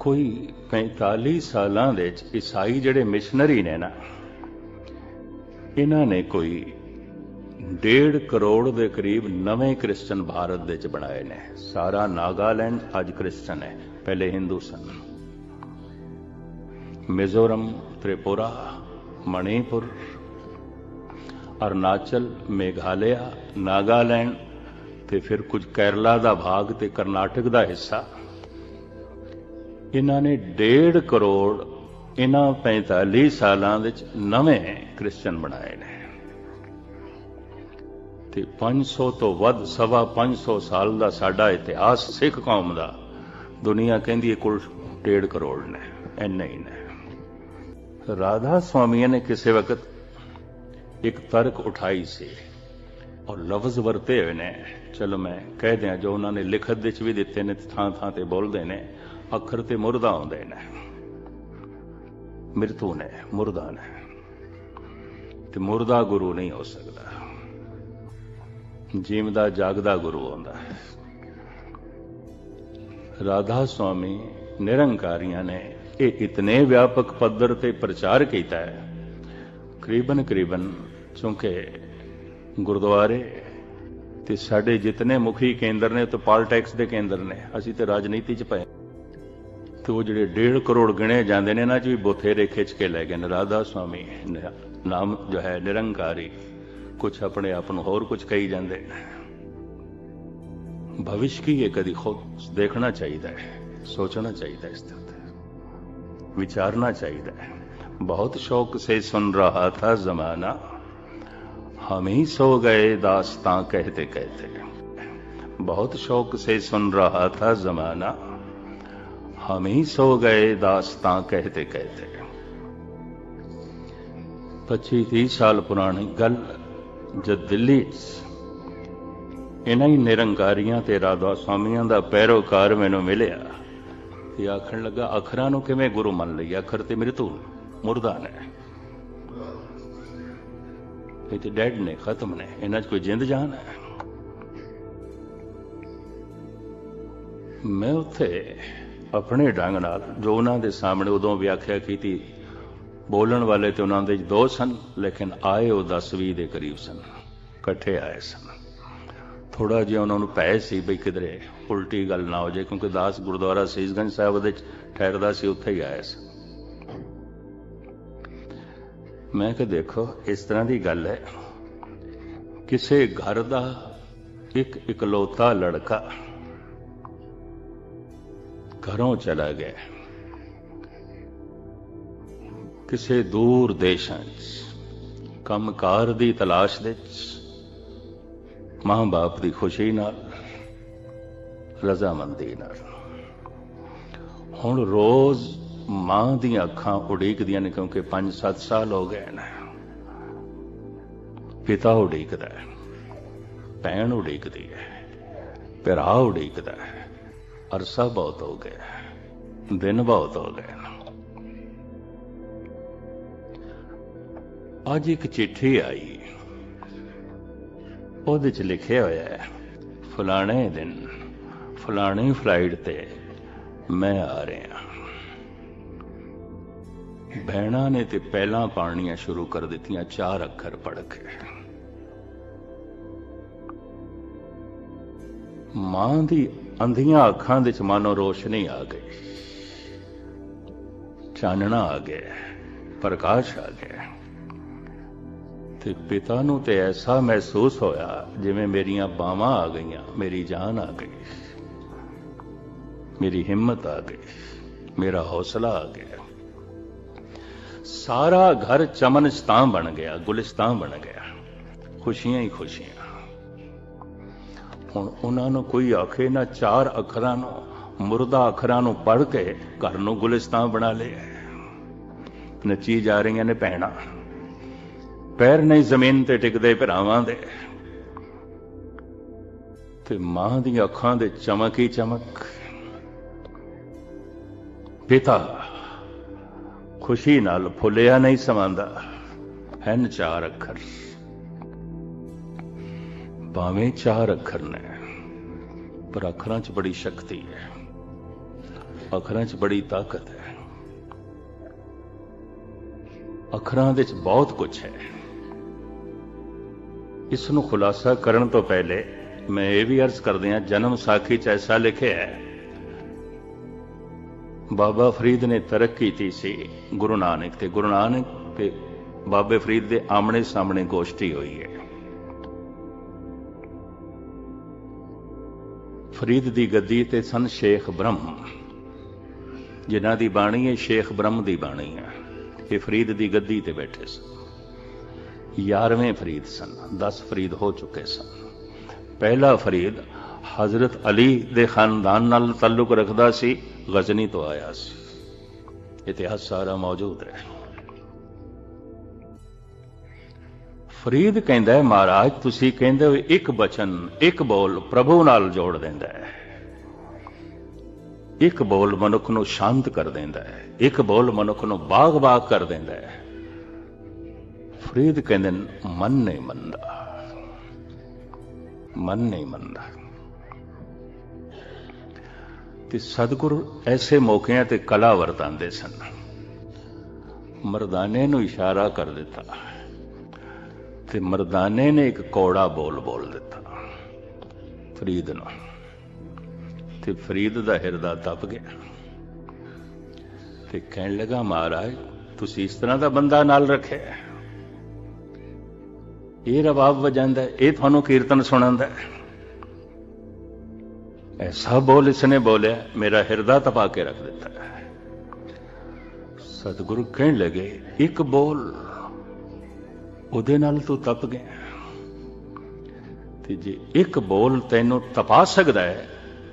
ਕੋਈ 45 ਸਾਲਾਂ ਦੇ ਵਿੱਚ ਈਸਾਈ ਜਿਹੜੇ ਮਿਸ਼ਨਰੀ ਨੇ ਨਾ, ਇਹਨਾਂ ਨੇ ਕੋਈ 1.5 ਕਰੋੜ ਦੇ ਕਰੀਬ ਨਵੇਂ ਕ੍ਰਿਸਚਨ ਭਾਰਤ ਦੇ ਵਿੱਚ ਬਣਾਏ ਨੇ। ਸਾਰਾ ਨਾਗਾਲੈਂਡ ਅੱਜ ਕ੍ਰਿਸਚਨ ਹੈ, ਪਹਿਲੇ ਹਿੰਦੂ ਸਨ। ਮਿਜ਼ੋਰਮ, ਤ੍ਰਿਪੁਰਾ, ਮਣੀਪੁਰ, ਅਰੁਣਾਚਲ, ਮੇਘਾਲਿਆ, ਨਾਗਾਲੈਂਡ ਤੇ ਫਿਰ ਕੁਝ ਕੇਰਲਾ ਦਾ ਭਾਗ ਤੇ ਕਰਨਾਟਕ ਦਾ ਹਿੱਸਾ ਇਹਨਾਂ ਨੇ 1.5 ਕਰੋੜ ਇਹਨਾਂ 45 ਸਾਲਾਂ ਵਿੱਚ ਨਵੇਂ ਕ੍ਰਿਸਚੀਅਨ ਬਣਾਏ ਨੇ। ਤੇ 500 ਤੋਂ ਵੱਧ, ਸਵਾ 500 ਸਾਲ ਦਾ ਸਾਡਾ ਇਤਿਹਾਸ, ਸਿੱਖ ਕੌਮ ਦਾ, ਦੁਨੀਆ ਕਹਿੰਦੀ ਹੈ ਕੁੱਲ 1.5 ਕਰੋੜ ਨੇ ਐਨੇ ਹੀ ਨੇ। ਰਾਧਾ ਸਵਾਮੀ ਨੇ ਕਿਸੇ ਵਕਤ ਇੱਕ ਤਰਕ ਉਠਾਈ ਸੀ ਔਰ ਲਫ਼ਜ਼ ਵਰਤੇ ਹੋਏ ਨੇ। ਚਲੋ ਮੈਂ ਕਹਿ ਦਿਆਂ, ਜੋ ਉਹਨਾਂ ਨੇ ਲਿਖਤ ਵਿੱਚ ਵੀ ਦਿੱਤੇ ਨੇ ਥਾਂ ਥਾਂ ਤੇ ਬੋਲਦੇ ਨੇ। ਅੱਖਰ ਤੇ ਮੁਰਦਾ ਆਉਂਦੇ ਨੇ। ਮਰਤੂ ਨੇ ਮੁਰਦਾ ਨੇ। ਤੇ ਮੁਰਦਾ ਗੁਰੂ ਨਹੀਂ ਹੋ ਸਕਦਾ। ਜੀਵਦਾ, ਜਾਗਦਾ ਗੁਰੂ ਆਉਂਦਾ। ਹੈ ਰਾਧਾ ਸੁਆਮੀ, ਨਿਰੰਕਾਰੀਆਂ ਨੇ ਇਹ ਇਤਨੇ ਵਿਆਪਕ ਪੱਧਰ ਤੇ ਪ੍ਰਚਾਰ ਕੀਤਾ ਹੈ। ਕਰੀਬਨ ਕਰੀਬਨ ਕਿਉਂਕਿ ਗੁਰਦੁਆਰੇ ਤੇ ਸਾਡੇ ਜਿਤਨੇ ਮੁਖੀ ਕੇਂਦਰ ਨੇ ਤੇ ਪਾਲਿਟਿਕਸ ਦੇ ਕੇਂਦਰ ਨੇ। ਅਸੀਂ ਤੇ ਰਾਜਨੀਤੀ 'ਚ ਪਏ। ਤੇ ਉਹ ਜਿਹੜੇ 1.5 ਕਰੋੜ ਗਿਣੇ ਜਾਂਦੇ ਨੇ ਇਹਨਾਂ 'ਚ ਵੀ ਬੋਥੇਰੇ ਖਿੱਚ ਕੇ ਲੈ ਗਏ ਨੇ ਰਾਧਾ ਸੁਆਮੀ ਨਾਮ ਜੋ ਹੈ ਨਿਰੰਕਾਰੀ ਕੁਝ ਆਪਣੇ ਆਪ ਨੂੰ ਹੋਰ ਕੁਝ ਕਹੀ ਜਾਂਦੇ ਨੇ ਭਵਿਸ਼ ਕੀ ਇਹ ਕਦੀ ਖੁਦ ਦੇਖਣਾ ਚਾਹੀਦਾ ਹੈ ਸੋਚਣਾ ਚਾਹੀਦਾ ਇਸ ਤੇ ਵਿਚਾਰਨਾ ਚਾਹੀਦਾ ਹੈ बहुत शौक से सुन रहा था जमाना हम ही सो गए दास्तां कहते कहते बहुत शौक से सुन रहा था जमाना हम ही सो गए दास्तां कहते कहते ਪੱਚੀ 30 ਸਾਲ ਪੁਰਾਣੀ ਗੱਲ ਜਦ ਦਿੱਲੀ 'ਚ ਇਹਨਾਂ ਹੀ ਨਿਰੰਕਾਰੀਆਂ ਤੇ ਰਾਧਾ ਸਵਾਮੀਆਂ ਦਾ ਪੈਰੋਕਾਰ ਮੈਨੂੰ ਮਿਲਿਆ ਤੇ ਆਖਣ ਲੱਗਾ ਅੱਖਰਾਂ ਨੂੰ ਕਿਵੇਂ ਗੁਰੂ ਮੰਨ ਲਈ ਅੱਖਰ ਤੇ ਮ੍ਰਿਤੂ ਮੁਰਦਾ ਨੇ ਇਹ ਤੇ ਡੈਡ ਨੇ ਖਤਮ ਨੇ ਇਹਨਾਂ 'ਚ ਕੋਈ ਜਿੰਦ ਜਾਨ ਹੈ ਮੈਂ ਉੱਥੇ ਆਪਣੇ ਢੰਗ ਨਾਲ ਜੋ ਉਹਨਾਂ ਦੇ ਸਾਹਮਣੇ ਉਦੋਂ ਵਿਆਖਿਆ ਕੀਤੀ ਬੋਲਣ ਵਾਲੇ ਤੇ ਉਹਨਾਂ ਦੇ ਦੋ ਸਨ, ਲੇਕਿਨ ਆਏ ਉਹ 10 20 ਦੇ ਕਰੀਬ ਸਨ, ਇਕੱਠੇ ਆਏ ਸਨ। ਥੋੜਾ ਜਿਹਾ ਉਹਨਾਂ ਨੂੰ ਪੈ ਸੀ ਬਈ ਕਿਧਰੇ ਉਲਟੀ ਗੱਲ ਨਾ ਹੋ ਜਾਏ, ਕਿਉਂਕਿ ਦਾਸ ਗੁਰਦੁਆਰਾ ਸੀਸਗੰਜ ਸਾਹਿਬ ਦੇ ਠਹਿਰਦਾ ਸੀ, ਉੱਥੇ ਹੀ ਆਇਆ ਸੀ। ਮੈਂ ਕਿ ਦੇਖੋ, ਇਸ ਤਰ੍ਹਾਂ ਦੀ ਗੱਲ ਹੈ। ਕਿਸੇ ਘਰ ਦਾ ਇੱਕ ਇਕਲੌਤਾ ਲੜਕਾ ਘਰੋਂ ਚਲਾ ਗਿਆ। ਕਿਸੇ ਦੂਰ ਦੇਸ਼ਾਂ 'ਚ ਕੰਮਕਾਰ ਦੀ ਤਲਾਸ਼ ਦੇ 'ਚ ਮਾਂ-ਬਾਪ ਦੀ ਖੁਸ਼ੀ ਨਾਲ, ਰਜ਼ਾਮੰਦੀ ਨਾਲ। ਹੁਣ ਰੋਜ਼ ਮਾਂ ਦੀਆਂ ਅੱਖਾਂ ਉਡੀਕਦੀਆਂ ਨੇ ਕਿਉਂਕਿ 5-7 ਸਾਲ ਹੋ ਗਏ ਨੇ। ਪਿਤਾ ਉਡੀਕਦਾ ਹੈ, ਭੈਣ ਉਡੀਕਦੀ ਹੈ, ਭਰਾ ਉਡੀਕਦਾ ਹੈ। ਅਰਸਾ ਬਹੁਤ ਹੋ ਗਿਆ ਦਿਨ ਬਹੁਤ ਹੋ ਗਏ ਅੱਜ ਇੱਕ ਚਿੱਠੀ ਆਈ। ਉਹਦੇ ਚ ਲਿਖਿਆ ਹੋਇਆ ਹੈ, ਫਲਾਣੇ ਦਿਨ, ਫਲਾਣੀ ਫਲਾਈਟ ਤੇ ਮੈਂ ਆ ਰਿਹਾ ਬਹਿਣਾ ਨੇ ਤੇ ਪਹਿਲਾਂ ਪਾਣੀਆਂ ਸ਼ੁਰੂ ਕਰ ਦਿੱਤੀਆਂ, ਚਾਰ ਅੱਖਰ ਪੜ ਕੇ। ਮਾਂ ਦੀ ਅੰਧੀਆਂ ਅੱਖਾਂ ਵਿੱਚ ਮਾਨੋ ਰੋਸ਼ਨੀ ਆ ਗਈ ਚਾਨਣਾ ਆ ਗਿਆ, ਪ੍ਰਕਾਸ਼ ਆ ਗਿਆ। ਤੇ ਪਿਤਾ ਨੂੰ ਤੇ ਐਸਾ ਮਹਿਸੂਸ ਹੋਇਆ ਜਿਵੇਂ ਮੇਰੀਆਂ ਬਾਹਾਂ ਆ ਗਈਆਂ, ਮੇਰੀ ਜਾਨ ਆ ਗਈ। ਮੇਰੀ ਹਿੰਮਤ ਆ ਗਈ, ਮੇਰਾ ਹੌਸਲਾ ਆ ਗਿਆ। ਸਾਰਾ ਘਰ ਚਮਨਸਤਾਨ ਬਣ ਗਿਆ ਗੁਲਿਸਤਾਨ ਬਣ ਗਿਆ। ਖੁਸ਼ੀਆਂ ਹੀ ਖੁਸ਼ੀਆਂ। ਹੁਣ ਉਹਨਾਂ ਨੂੰ ਕੋਈ ਆਖੇ ਨਾ, ਚਾਰ ਅੱਖਰਾਂ ਨੂੰ, ਮੁਰਦਾ ਅੱਖਰਾਂ ਨੂੰ ਪੜ੍ਹ ਕੇ ਘਰ ਨੂੰ ਗੁਲਿਸਤਾਨ ਬਣਾ ਲਿਆ ਨੱਚੀ ਜਾ ਰਹੀਆਂ ਨੇ ਭੈਣਾਂ। ਪੈਰ ਨਹੀਂ ਜ਼ਮੀਨ ਤੇ ਟਿਕਦੇ ਭਰਾਵਾਂ ਦੇ। ਤੇ ਮਾਂ ਦੀਆਂ ਅੱਖਾਂ ਦੇ ਚਮਕ ਹੀ ਚਮਕ। ਪਿਤਾ ਖੁਸ਼ੀ ਨਾਲ ਫੁੱਲਿਆ ਨਹੀਂ ਸਮਾਂਦਾ। ਹਨ ਚਾਰ ਅੱਖਰ। ਭਾਵੇਂ ਚਾਰ ਅੱਖਰ ਨੇ ਪਰ ਅੱਖਰਾਂ 'ਚ ਬੜੀ ਸ਼ਕਤੀ ਹੈ। ਅੱਖਰਾਂ 'ਚ ਬੜੀ ਤਾਕਤ ਹੈ। ਅੱਖਰਾਂ ਦੇ 'ਚ ਬਹੁਤ ਕੁਝ ਹੈ। ਇਸ ਨੂੰ ਖੁਲਾਸਾ ਕਰਨ ਤੋਂ ਪਹਿਲੇ ਮੈਂ ਇਹ ਵੀ ਅਰਜ਼ ਕਰਦੇ ਹਾਂ, ਜਨਮ ਸਾਖੀ 'ਚ ਐਸਾ ਲਿਖਿਆ ਹੈ, ਬਾਬਾ ਫਰੀਦ ਨੇ ਤਰਕ ਕੀਤੀ ਸੀ ਗੁਰੂ ਨਾਨਕ ਤੇ, ਗੁਰੂ ਨਾਨਕ ਤੇ ਬਾਬੇ ਫਰੀਦ ਦੇ ਆਮਣੇ ਸਾਹਮਣੇ ਗੋਸ਼ਟੀ ਹੋਈ ਹੈ। ਫਰੀਦ ਦੀ ਗੱਦੀ ਤੇ ਸਨ ਸ਼ੇਖ ਬ੍ਰਹਮ। ਜਿਨ੍ਹਾਂ ਦੀ ਬਾਣੀ ਹੈ, ਸ਼ੇਖ ਬ੍ਰਹਮ ਦੀ ਬਾਣੀ ਹੈ। ਇਹ ਫਰੀਦ ਦੀ ਗੱਦੀ ਤੇ ਬੈਠੇ ਸਨ। 11ਵੇਂ ਫਰੀਦ ਸਨ 10 ਫਰੀਦ ਹੋ ਚੁੱਕੇ ਸਨ। ਪਹਿਲਾ ਫਰੀਦ ਹਜ਼ਰਤ ਅਲੀ ਦੇ ਖਾਨਦਾਨ ਨਾਲ ਤਾਲੁਕ ਰੱਖਦਾ ਸੀ, ਗਜ਼ਨੀ ਤੋਂ ਆਇਆ ਸੀ। ਇਤਿਹਾਸ ਸਾਰਾ ਮੌਜੂਦ ਹੈ ਫਰੀਦ ਕਹਿੰਦਾ ਹੈ, ਮਹਾਰਾਜ, ਤੁਸੀਂ ਕਹਿੰਦੇ ਹੋ ਇੱਕ ਬਚਨ, ਇੱਕ ਬੋਲ ਪ੍ਰਭੂ ਨਾਲ ਜੋੜ ਦਿੰਦਾ ਹੈ। ਇੱਕ ਬੋਲ ਮਨੁੱਖ ਨੂੰ ਸ਼ਾਂਤ ਕਰ ਦਿੰਦਾ ਹੈ, ਇੱਕ ਬੋਲ ਮਨੁੱਖ ਨੂੰ ਬਾਗ-ਬਾਗ ਕਰ ਦਿੰਦਾ ਹੈ। ਫਰੀਦ ਕਹਿੰਦੇ ਮਨ ਨਹੀਂ ਮੰਨਦਾ, ਮਨ ਨਹੀਂ ਮੰਨਦਾ। ਤੇ ਸਤਿਗੁਰ ਐਸੇ ਮੌਕਿਆਂ ਤੇ ਕਲਾ ਵਰਤਾਂਦੇ ਸਨ। ਮਰਦਾਨੇ ਨੂੰ ਇਸ਼ਾਰਾ ਕਰ ਦਿੱਤਾ। ਤੇ ਮਰਦਾਨੇ ਨੇ ਇੱਕ ਕੌੜਾ ਬੋਲ ਬੋਲ ਦਿੱਤਾ। ਫਰੀਦ ਨੂੰ। ਤੇ ਫਰੀਦ ਦਾ ਹਿਰਦਾ ਤਪ ਗਿਆ। ਤੇ ਕਹਿਣ ਲੱਗਾ, ਮਹਾਰਾਜ, ਤੁਸੀਂ ਇਸ ਤਰ੍ਹਾਂ ਦਾ ਬੰਦਾ ਨਾਲ ਰੱਖਿਆ ਇਹ ਰਬਾਬ ਵਜਾਂਦਾ ਇਹ ਤੁਹਾਨੂੰ ਕੀਰਤਨ ਸੁਣਾਉਂਦਾ ਐਸਾ ਬੋਲ ਇਸਨੇ ਬੋਲਿਆ, ਮੇਰਾ ਹਿਰਦਾ ਤਪਾ ਕੇ ਰੱਖ ਦਿੱਤਾ ਸਤਿਗੁਰੂ ਕਹਿਣ ਲੱਗੇ, ਇੱਕ ਬੋਲ ਉਹਦੇ ਨਾਲ ਤੂੰ ਤਪ ਗਿਆ। ਤੇ ਜੇ ਇੱਕ ਬੋਲ ਤੈਨੂੰ ਤਪਾ ਸਕਦਾ ਹੈ,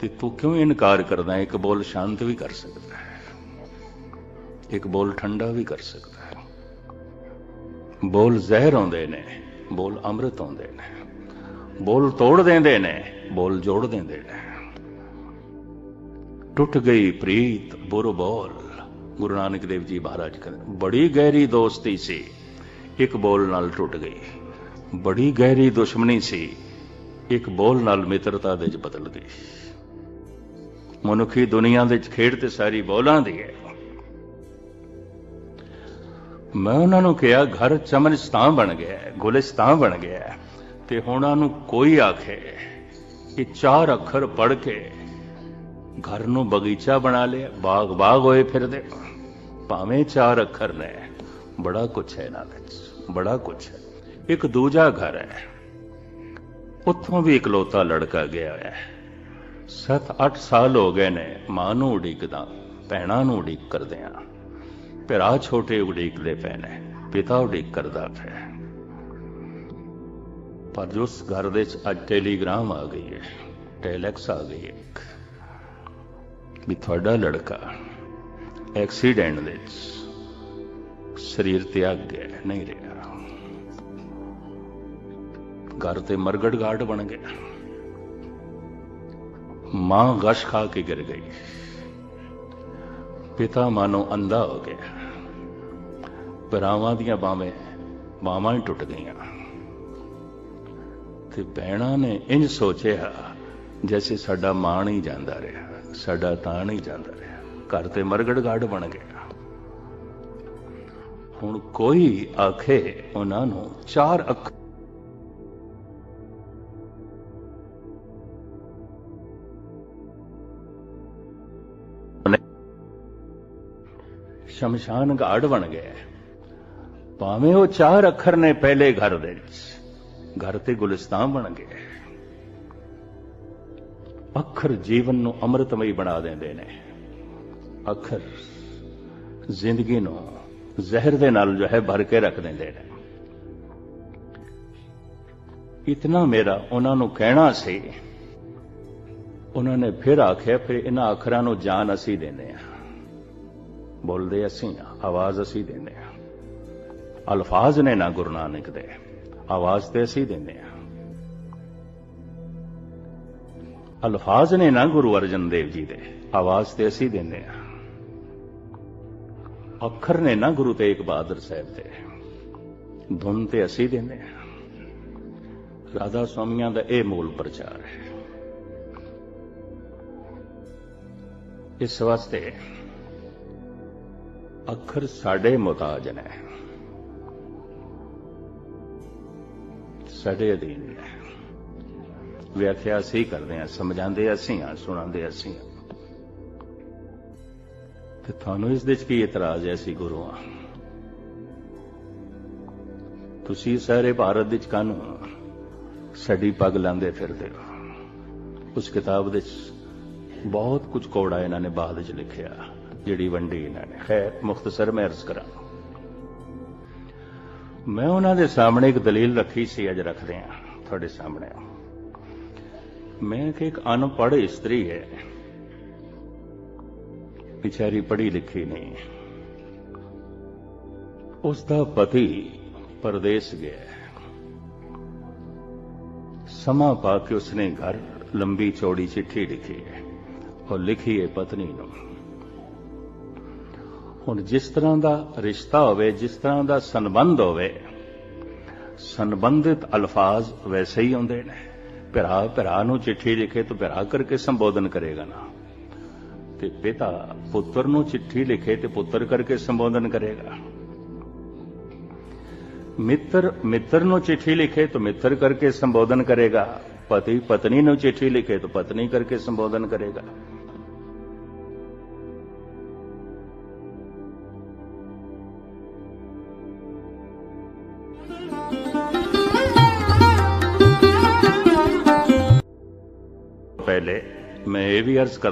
ਤੇ ਤੂੰ ਕਿਉਂ ਇਨਕਾਰ ਕਰਦਾ ਹੈ? ਇੱਕ ਬੋਲ ਸ਼ਾਂਤ ਵੀ ਕਰ ਸਕਦਾ ਹੈ। ਇੱਕ ਬੋਲ ਠੰਡਾ ਵੀ ਕਰ ਸਕਦਾ ਹੈ। ਬੋਲ ਜ਼ਹਿਰ ਆਉਂਦੇ ਨੇ, ਬੋਲ ਅੰਮ੍ਰਿਤ ਆਉਂਦੇ ਨੇ, ਬੋਲ ਤੋੜ ਦਿੰਦੇ ਨੇ, ਬੋਲ ਜੋੜ ਦਿੰਦੇ ਨੇ। ਟੁੱਟ ਗਈ ਪ੍ਰੀਤ ਬੁਰ ਬੋਲ ਗੁਰੂ ਨਾਨਕ ਦੇਵ ਜੀ ਮਹਾਰਾਜ ਕਹਿੰਦੇ, ਬੜੀ ਗਹਿਰੀ ਦੋਸਤੀ ਸੀ। ਇੱਕ ਬੋਲ ਨਾਲ ਟੁੱਟ ਗਈ। ਬੜੀ ਗਹਿਰੀ ਦੁਸ਼ਮਣੀ ਸੀ। ਇੱਕ ਬੋਲ ਨਾਲ ਮਿੱਤਰਤਾ ਦੇ ਵਿੱਚ ਬਦਲ ਗਈ। ਮਨੁੱਖੀ ਦੁਨੀਆ ਦੇ ਵਿੱਚ ਖੇਡ ਤੇ ਸਾਰੀ ਬੋਲਾਂ ਦੀ ਹੈ। ਮੈਂ ਉਹਨਾਂ ਨੂੰ ਕਿਹਾ, ਘਰ ਚਮਨਸਤਾਨ ਬਣ ਗਿਆ ਗੁਲਿਸਤਾਨ ਬਣ ਗਿਆ ਤੇ ਹੁਣ ਉਹਨਾਂ ਨੂੰ ਕੋਈ ਆਖੇ ਕਿ ਚਾਰ ਅੱਖਰ ਪੜ ਕੇ ਘਰ ਨੂੰ ਬਗੀਚਾ ਬਣਾ ਲਿਆ। ਬਾਗ ਬਾਗ ਹੋਏ ਫਿਰਦੇ। ਭਾਵੇਂ ਚਾਰ ਅੱਖਰ ਨੇ, ਬੜਾ ਕੁਛ ਹੈ ਇਹਨਾਂ ਵਿੱਚ। ਬੜਾ ਕੁਛ। ਹੈ ਇੱਕ ਦੂਜਾ ਘਰ ਹੈ। ਉੱਥੋਂ ਵੀ ਇਕਲੌਤਾ ਲੜਕਾ ਗਿਆ ਹੈ। 7-8 ਸਾਲ ਹੋ ਗਏ ਨੇ, ਮਾਂ ਨੂੰ ਉਡੀਕਦਾ, ਭੈਣਾਂ ਨੂੰ ਉਡੀਕ ਕਰਦੇ ਆ ਭਰਾ ਛੋਟੇ ਉਡੀਕਦੇ ਪਏ ਨੇ, ਪਿਤਾ ਉਡੀਕ ਕਰਦਾ ਪਿਆ ਪਰ ਜਿਸ ਘਰ ਦੇ ਵਿੱਚ ਅੱਜ ਟੈਲੀਗ੍ਰਾਮ ਆ ਗਈ ਹੈ, ਟੈਲੈਕਸ ਆ ਗਈ ਹੈ ਵੀ ਤੁਹਾਡਾ ਲੜਕਾ ਐਕਸੀਡੈਂਟ ਦੇ ਵਿੱਚ ਸਰੀਰ ਤਿਆਗ ਗਿਆ ਨਹੀਂ ਰਿਹਾ। ਘਰ ਤੇ ਮਰਗੜ ਗਾਰਡ ਬਣ ਗਿਆ ਮਾਂ ਗਸ਼ ਖਾ ਕੇ ਗਿਰ ਗਈ। ਪਿਤਾ ਮਾਨੋ ਅੰਧਾ ਹੋ ਗਿਆ। ਭਰਾਵਾਂ ਦੀਆਂ ਬਾਵੇਂ ਬਾਵਾਂ ਹੀ ਟੁੱਟ ਗਈਆਂ। ਤੇ ਭੈਣਾਂ ਨੇ ਇੰਜ ਸੋਚਿਆ ਜੈਸੇ ਸਾਡਾ ਮਾਂ ਹੀ ਜਾਂਦਾ ਰਿਹਾ, ਸਾਡਾ ਤਾਂ ਨਹੀਂ ਜਾਂਦਾ ਰਿਹਾ। ਘਰ ਤੇ ਮਰਗੜ ਗਾਰਡ ਬਣ ਗਿਆ ਹੁਣ ਕੋਈ ਆਖੇ ਉਹਨਾਂ ਨੂੰ ਚਾਰ ਅੱਖ ਸ਼ਮਸ਼ਾਨ ਘਾੜ ਬਣ ਗਿਆ ਭਾਵੇਂ ਉਹ ਚਾਰ ਅੱਖਰ ਨੇ ਪਹਿਲੇ ਘਰ ਦੇ ਵਿੱਚ, ਘਰ ਤੇ ਗੁਲਿਸਤਾਨ ਬਣ ਗਏ। ਅੱਖਰ ਜੀਵਨ ਨੂੰ ਅੰਮ੍ਰਿਤਮਈ ਬਣਾ ਦਿੰਦੇ ਨੇ। ਅੱਖਰ ਜ਼ਿੰਦਗੀ ਨੂੰ ਜ਼ਹਿਰ ਦੇ ਨਾਲ ਜੋ ਹੈ ਭਰ ਕੇ ਰੱਖ ਦਿੰਦੇ ਨੇ। ਇਤਨਾ ਮੇਰਾ ਉਹਨਾਂ ਨੂੰ ਕਹਿਣਾ ਸੀ। ਉਹਨਾਂ ਨੇ ਫਿਰ ਆਖਿਆ, ਫਿਰ ਇਹਨਾਂ ਅੱਖਰਾਂ ਨੂੰ ਜਾਨ ਅਸੀਂ ਦਿੰਦੇ ਆ ਬੋਲਦੇ ਅਸੀਂ ਆ ਆਵਾਜ਼ ਅਸੀਂ ਦਿੰਦੇ ਆ ਅਲਫਾਜ਼ ਨੇ ਨਾ ਗੁਰੂ ਨਾਨਕ ਦੇ, ਆਵਾਜ਼ ਤੇ ਅਸੀਂ ਦਿੰਦੇ ਆ ਅਲਫਾਜ਼ ਨੇ ਨਾ ਗੁਰੂ ਅਰਜਨ ਦੇਵ ਜੀ ਦੇ, ਆਵਾਜ਼ ਤੇ ਅਸੀਂ ਦਿੰਦੇ ਆ ਅੱਖਰ ਨੇ ਨਾ ਗੁਰੂ ਤੇਗ ਬਹਾਦਰ ਸਾਹਿਬ ਦੇ, ਧੁਨ ਤੇ ਅਸੀਂ ਦਿੰਦੇ ਆ ਰਾਧਾ ਸਵਾਮੀਆਂ ਦਾ ਇਹ ਮੂਲ ਪ੍ਰਚਾਰ ਹੈ। ਇਸ ਵਾਸਤੇ ਅੱਖਰ ਸਾਡੇ ਮੁਤਾਜ ਨੇ। ਸਾਡੇ ਅਧੀਨ ਨੇ। ਵਿਆਖਿਆ ਅਸੀਂ ਕਰਦੇ ਹਾਂ, ਸਮਝਾਉਂਦੇ ਅਸੀਂ ਹਾਂ, ਸੁਣਾਉਂਦੇ ਅਸੀਂ ਹਾਂ। ਤੇ ਤੁਹਾਨੂੰ ਇਸ ਦੇ ਵਿੱਚ ਕੀ ਇਤਰਾਜ਼ ਹੈ, ਅਸੀਂ ਗੁਰੂ ਹਾਂ? ਤੁਸੀਂ ਸਾਰੇ ਭਾਰਤ ਵਿੱਚ ਕਾਨੂੰ ਸਾਡੀ ਪੱਗ ਲਾਂਦੇ ਫਿਰਦੇ ਹੋ। ਉਸ ਕਿਤਾਬ ਦੇ ਵਿੱਚ ਬਹੁਤ ਕੁਝ ਕੋੜਾ ਇਹਨਾਂ ਨੇ ਬਾਅਦ ਵਿੱਚ ਲਿਖਿਆ। ਜਿਹੜੀ ਵੰਡੀ ਇਹਨਾਂ ਨੇ। ਖੈਰ, ਮੁਖਤਸਰ ਮੈਂ ਅਰਜ਼ ਕਰਾਂ ਮੈਂ ਉਹਨਾਂ ਦੇ ਸਾਹਮਣੇ ਇੱਕ ਦਲੀਲ ਰੱਖੀ ਸੀ, ਅੱਜ ਰੱਖਦੇ ਹਾਂ ਤੁਹਾਡੇ ਸਾਹਮਣੇ। ਮੈਂ ਕਿ ਇੱਕ ਅਨਪੜ੍ਹ ਇਸਤਰੀ ਹੈ। ਵਿਚਾਰੀ ਪੜ੍ਹੀ ਲਿਖੀ ਨਹੀਂ। ਉਸ ਦਾ ਪਤੀ ਪਰਦੇਸ ਗਿਆ ਸਮਾਂ ਪਾ ਕੇ ਉਸਨੇ ਘਰ ਲੰਬੀ ਚੌੜੀ ਚਿੱਠੀ ਲਿਖੀ ਹੈ। ਔਰ ਲਿਖੀ ਹੈ ਪਤਨੀ ਨੂੰ। ਹੁਣ ਜਿਸ ਤਰ੍ਹਾਂ ਦਾ ਰਿਸ਼ਤਾ ਹੋਵੇ, ਜਿਸ ਤਰ੍ਹਾਂ ਦਾ ਸੰਬੰਧ ਹੋਵੇ, ਸੰਬੰਧਿਤ ਅਲਫਾਜ਼ ਵੈਸੇ ਹੀ ਆਉਂਦੇ ਨੇ। ਭਰਾ ਭਰਾ ਨੂੰ ਚਿੱਠੀ ਲਿਖੇ ਤਾਂ ਭਰਾ ਕਰਕੇ ਸੰਬੋਧਨ ਕਰੇਗਾ ਨਾ। ਤੇ ਪਿਤਾ ਪੁੱਤਰ ਨੂੰ ਚਿੱਠੀ ਲਿਖੇ ਤੇ ਪੁੱਤਰ ਕਰਕੇ ਸੰਬੋਧਨ ਕਰੇਗਾ। ਮਿੱਤਰ ਮਿੱਤਰ ਨੂੰ ਚਿੱਠੀ ਲਿਖੇ ਤਾਂ ਮਿੱਤਰ ਕਰਕੇ ਸੰਬੋਧਨ ਕਰੇਗਾ। ਪਤੀ, ਪਤਨੀ ਨੂੰ ਚਿੱਠੀ ਲਿਖੇ ਤਾਂ ਪਤਨੀ ਕਰਕੇ ਸੰਬੋਧਨ ਕਰੇਗਾ। ਪਹਿਲੇ ਮੈਂ ਇਹ ਵੀ ਅਰਜ਼ ਕਰ